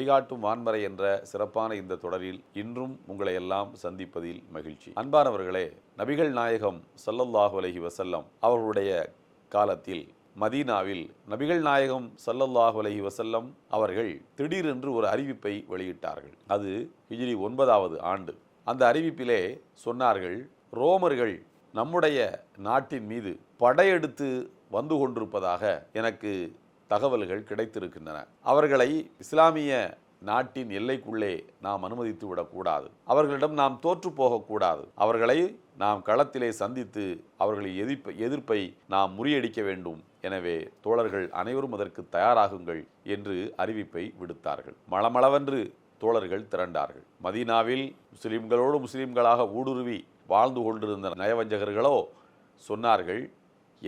வழிகாட்டும் வான்மறை என்ற சிறப்பான இந்த தொடரில் இன்றும் உங்களை எல்லாம் சந்திப்பதில் மகிழ்ச்சி. அன்பானவர்களே நபிகள் நாயகம் சல்லல்லாஹு அலஹி வசல்லம் அவர்களுடைய காலத்தில் மதீனாவில் நபிகள் நாயகம் சல்லல்லாஹு அலஹி வசல்லம் அவர்கள் திடீரென்று ஒரு அறிவிப்பை வெளியிட்டார்கள். அது ஹிஜ்ரி ஒன்பதாவது ஆண்டு. அந்த அறிவிப்பிலே சொன்னார்கள் ரோமர்கள் நம்முடைய நாட்டின் மீது படையெடுத்து வந்து கொண்டிருப்பதாக எனக்கு தகவல்கள் கிடைத்திருக்கின்றன. அவர்களை இஸ்லாமிய நாட்டின் எல்லைக்குள்ளே நாம் அனுமதித்து விடக்கூடாது. அவர்களிடம் நாம் தோற்று போகக்கூடாது. அவர்களை நாம் களத்திலே சந்தித்து அவர்களின் எதிர்ப்பை எதிர்ப்பை நாம் முறியடிக்க வேண்டும். எனவே தோழர்கள் அனைவரும் அதற்கு தயாராகுங்கள் என்று அறிவிப்பை விடுத்தார்கள். மளமளவென்று தோழர்கள் திரண்டார்கள். மதீனாவில் முஸ்லிம்களோடு முஸ்லிம்களாக ஊடுருவி வாழ்ந்து கொண்டிருந்த நயவஞ்சகர்களோ சொன்னார்கள்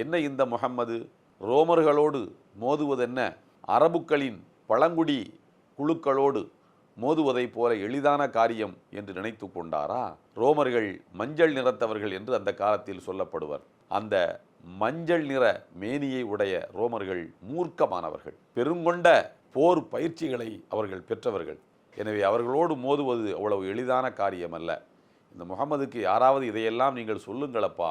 என்ன இந்த முகம்மது ரோமர்களோடு மோதுவதென்ன? அரபுக்களின் பழங்குடி குழுக்களோடு மோதுவதைப் போல எளிதான காரியம் என்று நினைத்து கொண்டாரா? ரோமர்கள் மஞ்சள் நிறத்தவர்கள் என்று அந்த காலத்தில் சொல்லப்படுவர். அந்த மஞ்சள் நிற மேனியை உடைய ரோமர்கள் மூர்க்கமானவர்கள். பெருங்கொண்ட போர் பயிற்சிகளை அவர்கள் பெற்றவர்கள். எனவே அவர்களோடு மோதுவது அவ்வளவு எளிதான காரியம் அல்ல இந்த முகமதுக்கு யாராவது இதையெல்லாம் நீங்கள் சொல்லுங்களப்பா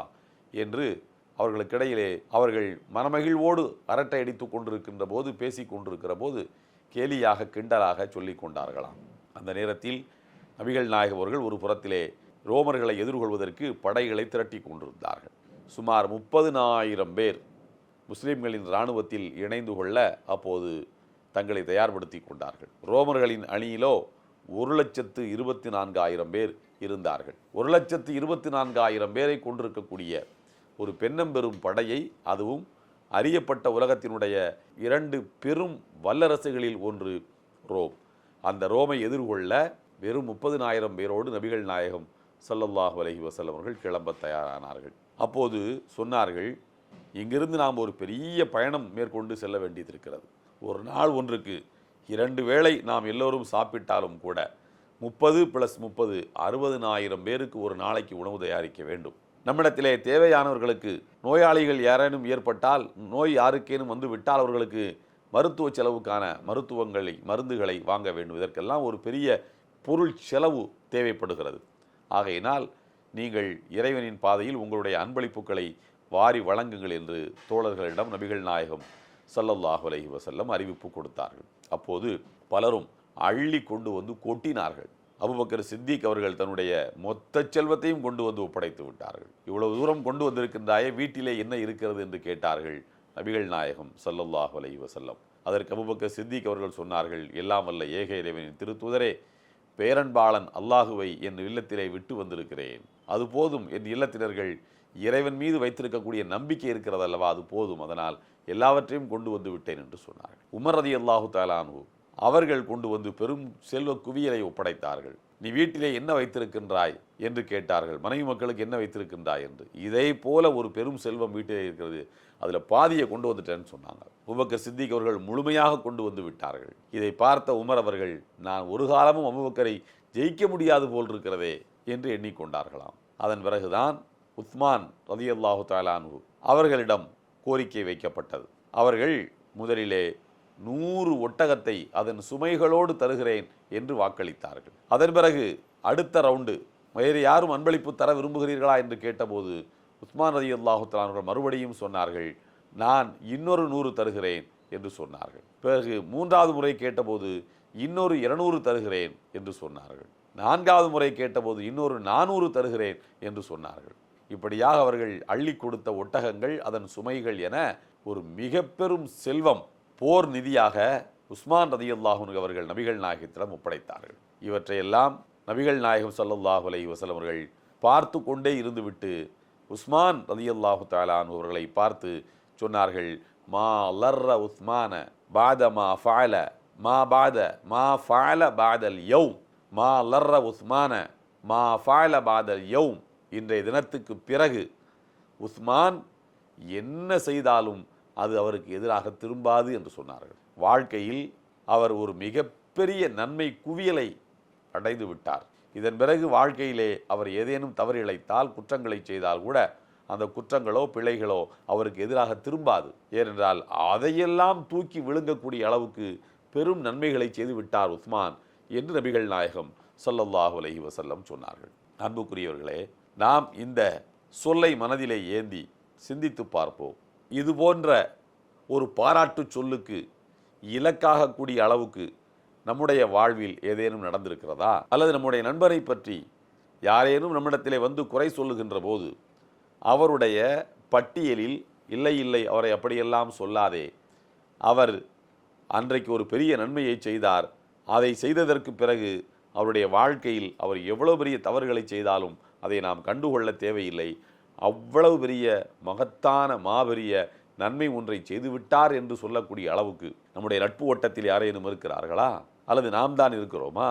என்று அவர்களுக்கிடையிலே அவர்கள் மனமகிழ்வோடு அரட்டை அடித்து கொண்டிருக்கின்ற போது பேசி கொண்டிருக்கிற போது கேலியாக கிண்டலாக சொல்லிக் கொண்டார்களாம். அந்த நேரத்தில் நபிகள் நாயகம் அவர்கள் ஒரு புறத்திலே ரோமர்களை எதிர்கொள்வதற்கு படைகளை திரட்டி கொண்டிருந்தார்கள். சுமார் முப்பதுனாயிரம் பேர் முஸ்லீம்களின் இராணுவத்தில் இணைந்து கொள்ள அப்போது தங்களை தயார்படுத்தி கொண்டார்கள். ரோமர்களின் அணியிலோ ஒரு லட்சத்து இருபத்தி நான்காயிரம் பேர் இருந்தார்கள். ஒரு லட்சத்து இருபத்தி நான்காயிரம் பேரை கொண்டிருக்கக்கூடிய ஒரு பெண்ணம்பெரும் படையை அதுவும் அறியப்பட்ட உலகத்தினுடைய இரண்டு பெரும் வல்லரசுகளில் ஒன்று ரோம். அந்த ரோமை எதிர்கொள்ள வெறும் முப்பதினாயிரம் பேரோடு நபிகள் நாயகம் சல்லல்லாஹ் அலைஹி வசல்லம் அவர்கள் கிளம்ப தயாரானார்கள். அப்போது சொன்னார்கள் இங்கிருந்து நாம் ஒரு பெரிய பயணம் மேற்கொண்டு செல்ல வேண்டியது இருக்கிறது ஒரு நாள் ஒன்றுக்கு இரண்டு வேளை நாம் எல்லோரும் சாப்பிட்டாலும் கூட முப்பது ப்ளஸ் முப்பது அறுபதுனாயிரம் பேருக்கு ஒரு நாளைக்கு உணவு தயாரிக்க வேண்டும். நம்மிடத்திலே தேவையானவர்களுக்கு நோயாளிகள் யாரேனும் ஏற்பட்டால் நோய் யாருக்கேனும் வந்து விட்டால் அவர்களுக்கு மருத்துவ செலவுக்கான மருத்துவங்களை மருந்துகளை வாங்க வேண்டும். இதற்கெல்லாம் ஒரு பெரிய பொருள் செலவு தேவைப்படுகிறது. ஆகையினால் நீங்கள் இறைவனின் பாதையில் உங்களுடைய அன்பளிப்புகளை வாரி வழங்குங்கள் என்று தோழர்களிடம் நபிகள் நாயகம் சல்லல்லாஹு அலஹி வசல்லம் அறிவிப்பு கொடுத்தார்கள். அப்போது பலரும் அள்ளி கொண்டு வந்து கொட்டினார்கள். அபுபக்கர் சித்திக் அவர்கள் தன்னுடைய மொத்த செல்வத்தையும் கொண்டு வந்து ஒப்படைத்து விட்டார்கள். இவ்வளவு தூரம் கொண்டு வந்திருக்கின்றாயே வீட்டிலே என்ன இருக்கிறது என்று கேட்டார்கள் நபிகள் நாயகம் சல்லல்லாஹ் அலைஹி வசல்லம் அதற்கு அபுபக்கர் சித்திக் அவர்கள் சொன்னார்கள் எல்லாம் வல்ல ஏக இறைவனின் திருத்துதரே பேரன்பாளன் அல்லாஹுவை என் இல்லத்திலே விட்டு வந்திருக்கிறேன். அது போதும் என் இல்லத்தினர்கள் இறைவன் மீது வைத்திருக்கக்கூடிய நம்பிக்கை இருக்கிறதல்லவா? அது போதும் அதனால் எல்லாவற்றையும் கொண்டு வந்து விட்டேன் என்று சொன்னார்கள். உமர் ரதி அல்லாஹு தாலானு அவர்கள் கொண்டு வந்து பெரும் செல்வ குவியலை ஒப்படைத்தார்கள். நீ வீட்டிலே என்ன வைத்திருக்கின்றாய்? என்று கேட்டார்கள். மனைவி மக்களுக்கு என்ன வைத்திருக்கின்றாய்? என்று. இதே போல ஒரு பெரும் செல்வம் வீட்டிலே இருக்கிறது. அதில் பாதியை கொண்டு வந்துட்டேன்னு சொன்னாங்க. அபுபக்கர் சித்திக் அவர்கள் முழுமையாக கொண்டு வந்து விட்டார்கள். இதை பார்த்த உமர் அவர்கள் நான் ஒரு காலமும் அபுபக்கரை ஜெயிக்க முடியாது போல் இருக்கிறதே என்று எண்ணிக்கொண்டார்களாம். அதன் பிறகுதான் உஸ்மான் ரதியல்லாஹு தாலானு அவர்களிடம் கோரிக்கை வைக்கப்பட்டது. அவர்கள் முதலிலே நூறு ஒட்டகத்தை அதன் சுமைகளோடு தருகிறேன் என்று வாக்களித்தார்கள். அதன் பிறகு அடுத்த ரவுண்டு வேறு யாரும் அன்பளிப்பு தர விரும்புகிறீர்களா என்று கேட்டபோது உஸ்மான் ரதி அல்லாஹு மறுபடியும் சொன்னார்கள் நான் இன்னொரு நூறு தருகிறேன் என்று சொன்னார்கள். பிறகு மூன்றாவது முறை கேட்டபோது இன்னொரு இருநூறு தருகிறேன் என்று சொன்னார்கள். நான்காவது முறை கேட்டபோது இன்னொரு நானூறு தருகிறேன் என்று சொன்னார்கள். இப்படியாக அவர்கள் அள்ளி கொடுத்த ஒட்டகங்கள் அதன் சுமைகள் என ஒரு மிக பெரும் செல்வம் போர் நிதியாக உஸ்மான் ரதியுல்லாஹுன் அவர்கள் நபிகள் நாயகத்திடம் ஒப்படைத்தார்கள். இவற்றையெல்லாம் நபிகள் நாயகம் ஸல்லல்லாஹு அலைஹி வஸல்லம் அவர்கள் பார்த்து கொண்டே இருந்துவிட்டு உஸ்மான் ரதியல்லாஹு தாலான் அவர்களை பார்த்து சொன்னார்கள் மா லர்ர உஸ்மான பாத மா ஃபால மா பாத மா ஃபால பாதல் யௌ மா லர்ர உஸ்மான மா ஃபால பாதல் யௌம். இன்றைய தினத்துக்கு பிறகு உஸ்மான் என்ன செய்தாலும் அது அவருக்கு எதிராக திரும்பாது என்று சொன்னார்கள். வாழ்க்கையில் அவர் ஒரு மிகப்பெரிய நன்மை குவியலை அடைந்து விட்டார். இதன் பிறகு வாழ்க்கையிலே அவர் ஏதேனும் தவறு இழைத்தால் குற்றங்களை செய்தால் கூட அந்த குற்றங்களோ பிழைகளோ அவருக்கு எதிராக திரும்பாது. ஏனென்றால் அதையெல்லாம் தூக்கி விழுங்கக்கூடிய அளவுக்கு பெரும் நன்மைகளை செய்து விட்டார் உஸ்மான் என்று நபிகள் நாயகம் சொல்லல்லாஹு அலஹி வசல்லம் சொன்னார்கள். அன்புக்குரியவர்களே நாம் இந்த சொல்லை மனதிலே ஏந்தி சிந்தித்து பார்ப்போம். இது போன்ற ஒரு பாராட்டு சொல்லுக்கு இலக்காகக்கூடிய அளவுக்கு நம்முடைய வாழ்வில் ஏதேனும் நடந்திருக்கிறதா? அல்லது நம்முடைய நண்பரை பற்றி யாரேனும் நம்மிடத்திலே வந்து குறை சொல்லுகின்ற போது அவருடைய பட்டியலில் இல்லை இல்லை அவரை அப்படியெல்லாம் சொல்லாதே. அவர் அன்றைக்கு ஒரு பெரிய நன்மையை செய்தார். அதை செய்ததற்கு பிறகு அவருடைய வாழ்க்கையில் அவர் எவ்வளோ பெரிய தவறுகளை செய்தாலும் அதை நாம் கண்டுகொள்ள தேவையில்லை. அவ்வளவு பெரிய மகத்தான மாபெரிய நன்மை ஒன்றை செய்துவிட்டார் என்று சொல்லக்கூடிய அளவுக்கு நம்முடைய நட்பு ஓட்டத்தில் யாரேனும் இருக்கிறார்களா? அல்லது நாம் தான் இருக்கிறோமா?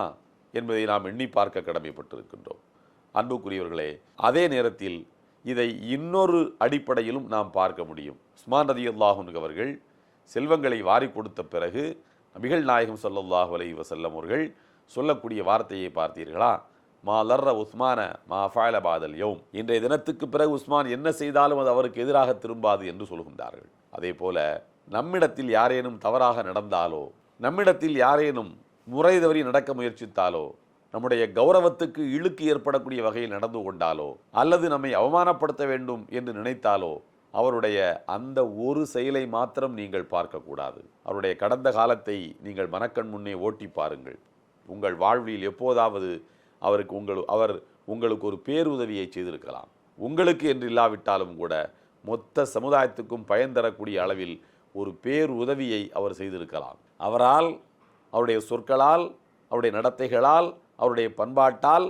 என்பதை நாம் எண்ணி பார்க்க கடமைப்பட்டிருக்கின்றோம். அன்புக்குரியவர்களே அதே நேரத்தில் இதை இன்னொரு அடிப்படையிலும் நாம் பார்க்க முடியும். உஸ்மான் ரதி அவர்கள் செல்வங்களை வாரி கொடுத்த பிறகு நபிகள் நாயகம் ஸல்லல்லாஹு அலைஹி வஸல்லம் அவர்கள் சொல்லக்கூடிய வார்த்தையை பார்த்தீர்களா? மா லர்ர உஸ்மான மா ஃபால பாதல் யௌம். இன்றைய தினத்துக்கு பிறகு உஸ்மான் என்ன செய்தாலும் அது அவருக்கு எதிராக திரும்பாது என்று சொல்கின்றார்கள். அதே போல நம்மிடத்தில் யாரேனும் தவறாக நடந்தாலோ நம்மிடத்தில் யாரேனும் முறை தவறி நடக்க முயற்சித்தாலோ நம்முடைய கௌரவத்துக்கு இழுக்கு ஏற்படக்கூடிய வகையில் நடந்து கொண்டாலோ அல்லது நம்மை அவமானப்படுத்த வேண்டும் என்று நினைத்தாலோ அவருடைய அந்த ஒரு செயலை மாத்திரம் நீங்கள் பார்க்கக்கூடாது. அவருடைய கடந்த காலத்தை நீங்கள் மனக்கண் முன்னே ஓட்டி பாருங்கள். உங்கள் வாழ்வில் எப்போதாவது அவருக்கு உங்கள் அவர் உங்களுக்கு ஒரு பேருதவியை செய்திருக்கலாம். உங்களுக்கு என்று இல்லாவிட்டாலும் கூட மொத்த சமுதாயத்துக்கும் பயன் தரக்கூடிய அளவில் ஒரு பேருதவியை அவர் செய்திருக்கலாம். அவரால் அவருடைய சொற்களால் அவருடைய நடத்தைகளால் அவருடைய பண்பாட்டால்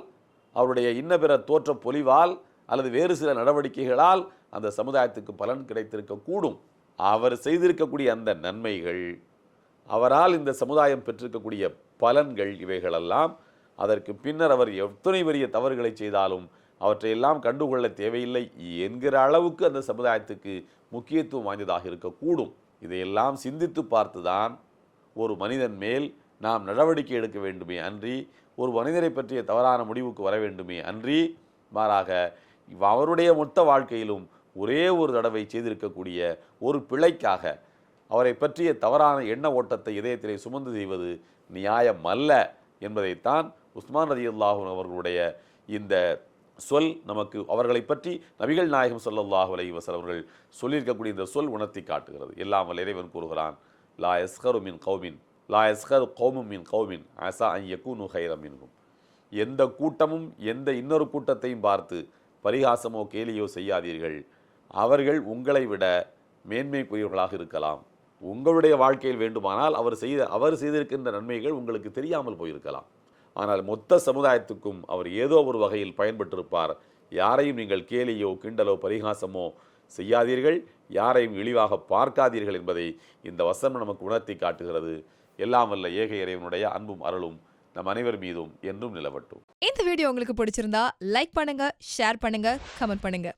அவருடைய இன்ன பிற தோற்ற பொலிவால் அல்லது வேறு சில நடவடிக்கைகளால் அந்த சமுதாயத்துக்கு பலன் கிடைத்திருக்க கூடும் அவர் செய்திருக்கக்கூடிய அந்த நன்மைகள் அவரால் இந்த சமுதாயம் பெற்றிருக்கக்கூடிய பலன்கள் இவைகளெல்லாம் அதற்கு பின்னர் அவர் எத்தனை பெரிய தவறுகளை செய்தாலும் அவற்றையெல்லாம் கண்டுகொள்ள தேவையில்லை என்கிற அளவுக்கு அந்த சமுதாயத்துக்கு முக்கியத்துவம் வாய்ந்ததாக இருக்கக்கூடும். இதையெல்லாம் சிந்தித்து பார்த்துதான் ஒரு மனிதன் மேல் நாம் நடவடிக்கை எடுக்க வேண்டுமே அன்றி ஒரு மனிதரை பற்றிய தவறான முடிவுக்கு வர வேண்டுமே அன்றி மாறாக அவருடைய மொத்த வாழ்க்கையிலும் ஒரே ஒரு தடவை செய்திருக்கக்கூடிய ஒரு பிழைக்காக அவரை பற்றிய தவறான எண்ண ஓட்டத்தை இதயத்திலே சுமந்து செய்வது நியாயம் அல்ல என்பதைத்தான் உஸ்மான் ரதி அவர்களுடைய இந்த சொல் நமக்கு அவர்களை பற்றி நபிகள் நாயகம் சொல்லல்லாஹு அலைஹி அவர்கள் சொல்லியிருக்கக்கூடிய இந்த சொல் உணர்த்தி காட்டுகிறது. எல்லாம் வல்ல இறைவன் கூறுகிறான் லா எஸ்கரு மின் கௌமின் லா எஸ்கர் கௌமும் மின் கௌமின் அசா அன் யக்கூனு ஹைரம் மின்கும் எந்த கூட்டமும் எந்த இன்னொரு கூட்டத்தையும் பார்த்து பரிகாசமோ கேலியோ செய்யாதீர்கள். அவர்கள் உங்களை விட மேன்மைக்குரியவர்களாக இருக்கலாம். உங்களுடைய வாழ்க்கையில் வேண்டுமானால் அவர் செய்த அவர் செய்திருக்கின்ற நன்மைகள் உங்களுக்கு தெரியாமல் போயிருக்கலாம். ஆனால் மொத்த சமுதாயத்துக்கும் அவர் ஏதோ ஒரு வகையில் பயன்பட்டிருப்பார். யாரையும் நீங்கள் கேலியோ கிண்டலோ பரிகாசமோ செய்யாதீர்கள். யாரையும் இழிவாக பார்க்காதீர்கள் என்பதை இந்த வசனம் நமக்கு உணர்த்தி காட்டுகிறது. எல்லாம் வல்ல ஏக இறைவனுடைய அன்பும் அருளும் நம் அனைவர் மீதும் என்றும் நிலவட்டும். இந்த வீடியோ உங்களுக்கு பிடிச்சிருந்தா லைக் பண்ணுங்க ஷேர் பண்ணுங்க கமெண்ட் பண்ணுங்க.